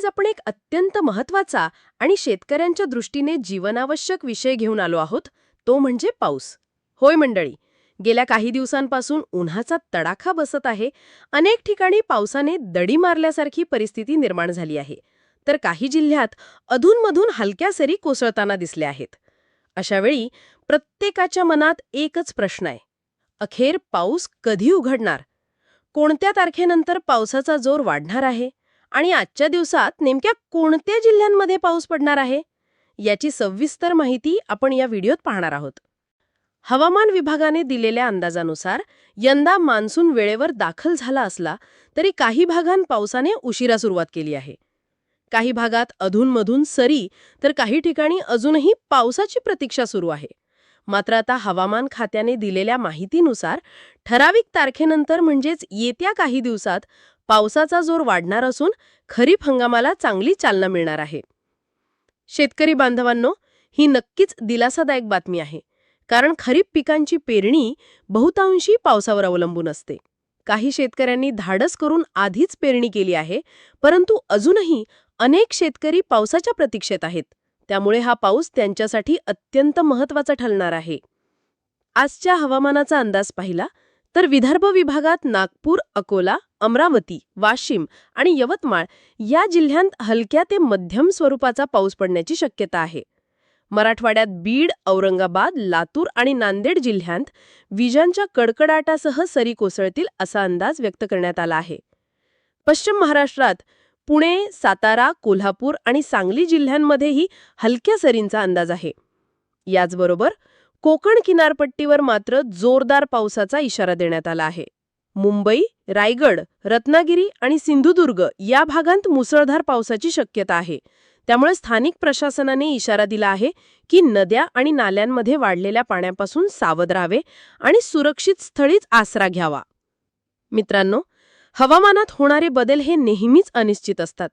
आज आपण एक अत्यंत महत्त्वाचा आणि शेतकऱ्यांच्या दृष्टीने जीवनावश्यक विषय घेऊन आलो आहोत तो म्हणजे पाऊस. होय मंडळी गेल्या काही दिवसांपासून उन्हाचा तडाखा बसत आहे अनेक ठिकाणी पावसाने दडी मारल्यासारखी परिस्थिती निर्माण झाली आहे. तर काही जिल्ह्यात अधूनमधून हलक्या सरी कोसळताना दिसल्या आहेत. अशावेळी प्रत्येकाच्या मनात एकच प्रश्न आहे. अखेर पाऊस कधी उघडणार? कोणत्या तारखेनंतर पावसाचा जोर वाढणार आहे? आणि आजच्या दिवसात नेमक्या कोणत्या जिल्ह्यांमध्ये पाऊस पडणार आहे? याची सविस्तर माहिती आपण या व्हिडिओत पाहणार आहोत. हवामान विभागाने दिलेल्या अंदाजानुसार यंदा मान्सून वेळेवर दाखल झाला असला तरी काही भागांत पावसाने उशिरा सुरुवात केली आहे. काही भागात अधूनमधून सरी तर काही ठिकाणी अजूनही पावसाची प्रतीक्षा सुरू आहे. मात्र आता हवामान खात्याने दिलेल्या माहितीनुसार ठराविक तारखेनंतर म्हणजेच येत्या काही दिवसात पावसाचा जोर वाढणार असून खरीप हंगामाला चांगली चालना मिळणार आहे. शेतकरी बांधवांनो ही नक्कीच दिलासादायक बातमी आहे कारण खरीप पिकांची पेरणी बहुतांशी पावसावर अवलंबून असते. काही शेतकऱ्यांनी धाडस करून आधीच पेरणी केली आहे परंतु अजूनही अनेक शेतकरी पावसाच्या प्रतीक्षेत आहेत. त्यामुळे हा पाऊस त्यांच्यासाठी अत्यंत महत्त्वाचा ठरणार आहे. आजच्या हवामानाचा अंदाज पाहिला तर विदर्भ विभागात नागपूर अकोला अमरावती वाशिम आणि यवतमाळ या जिल्ह्यांत हलक्या ते मध्यम स्वरूपाचा पाऊस पडण्याची शक्यता आहे. मराठवाड्यात बीड औरंगाबाद लातूर आणि नांदेड जिल्ह्यांत विजांच्या कडकडाटासह सरी कोसळतील असा अंदाज व्यक्त करण्यात आला आहे. पश्चिम महाराष्ट्रात पुणे सातारा कोल्हापूर आणि सांगली जिल्ह्यांमध्येही हलक्या सरींचा अंदाज आहे. याचबरोबर कोकण किनारपट्टीवर मात्र जोरदार पावसाचा इशारा देण्यात आला आहे. मुंबई रायगड रत्नागिरी आणि सिंधुदुर्ग या भागांत मुसळधार पावसाची शक्यता आहे. त्यामुळे स्थानिक प्रशासनाने इशारा दिला आहे की नद्या आणि नाल्यांमध्ये वाढलेल्या पाण्यापासून सावध राहावे आणि सुरक्षित स्थळीच आसरा घ्यावा. मित्रांनो हवामानात होणारे बदल हे नेहमीच अनिश्चित असतात.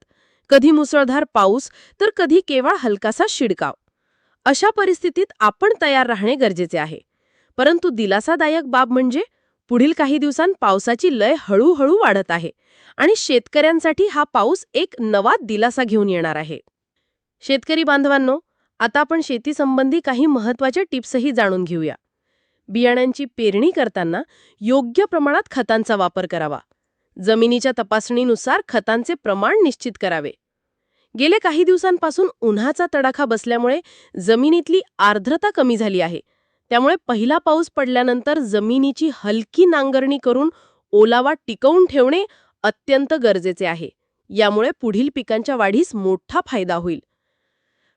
कधी मुसळधार पाऊस तर कधी केवळ हलकासा शिडकाव. अशा परिस्थितीत आपण तयार राहणे गरजेचे आहे. परंतु दिलासादायक बाब म्हणजे पुढील काही दिवसांत पावसाची लय हळूहळू वाढत आहे आणि शेतकऱ्यांसाठी हा पाऊस एक नवा दिलासा घेऊन येणार आहे. शेतकरी बांधवांनो आता आपण शेतीसंबंधी काही महत्त्वाच्या टिप्सही जाणून घेऊया. बियाण्यांची पेरणी करताना योग्य प्रमाणात खतांचा वापर करावा. जमिनीच्या तपासणीनुसार खतांचे प्रमाण निश्चित करावे. गेले काही दिवसांपासून उन्हाचा तडाखा बसल्यामुळे जमिनीतली आर्द्रता कमी झाली आहे. त्यामुळे पहिला पाऊस पडल्यानंतर जमिनीची हलकी नांगरणी करून ओलावा टिकवून ठेवणे अत्यंत गरजेचे आहे. यामुळे पुढील पिकांच्या वाढीस मोठा फायदा होईल.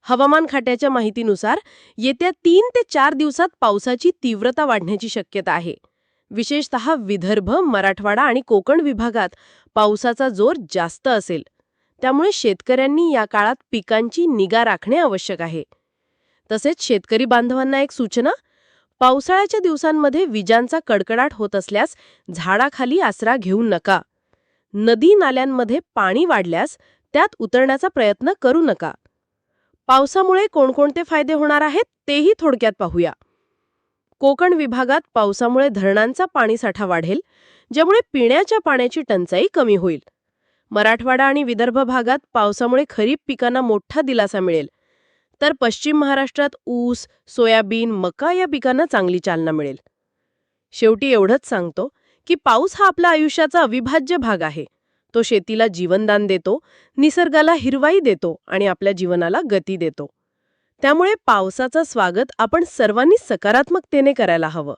हवामान खात्याच्या माहितीनुसार येत्या तीन ते चार दिवसात पावसाची तीव्रता वाढण्याची शक्यता आहे. विशेषतः विदर्भ मराठवाडा आणि कोकण विभागात पावसाचा जोर जास्त असेल. त्यामुळे शेतकऱ्यांनी या काळात पिकांची निगा राखणे आवश्यक आहे. तसेच शेतकरी बांधवांना एक सूचना पावसाळ्याच्या दिवसांमध्ये विजांचा कडकडाट होत असल्यास झाडाखाली आसरा घेऊ नका. नदी नाल्यांमध्ये पाणी वाढल्यास त्यात उतरण्याचा प्रयत्न करू नका. पावसामुळे कोणकोणते फायदे होणार आहेत तेही थोडक्यात पाहूया. कोकण विभागात पावसामुळे धरणांचा पाणीसाठा वाढेल ज्यामुळे पिण्याच्या पाण्याची टंचाई कमी होईल. मराठवाडा आणि विदर्भ भागात पावसामुळे खरीप पिकांना मोठा दिलासा मिळेल. तर पश्चिम महाराष्ट्रात ऊस सोयाबीन मका या पिकांना चांगली चालना मिळेल. शेवटी एवढंच सांगतो की पाऊस हा आपल्या आयुष्याचा अविभाज्य भाग आहे. तो शेतीला जीवनदान देतो निसर्गाला हिरवाई देतो आणि आपल्या जीवनाला गती देतो. त्यामुळे पावसाचं स्वागत आपण सर्वांनी सकारात्मकतेने करायला हवं.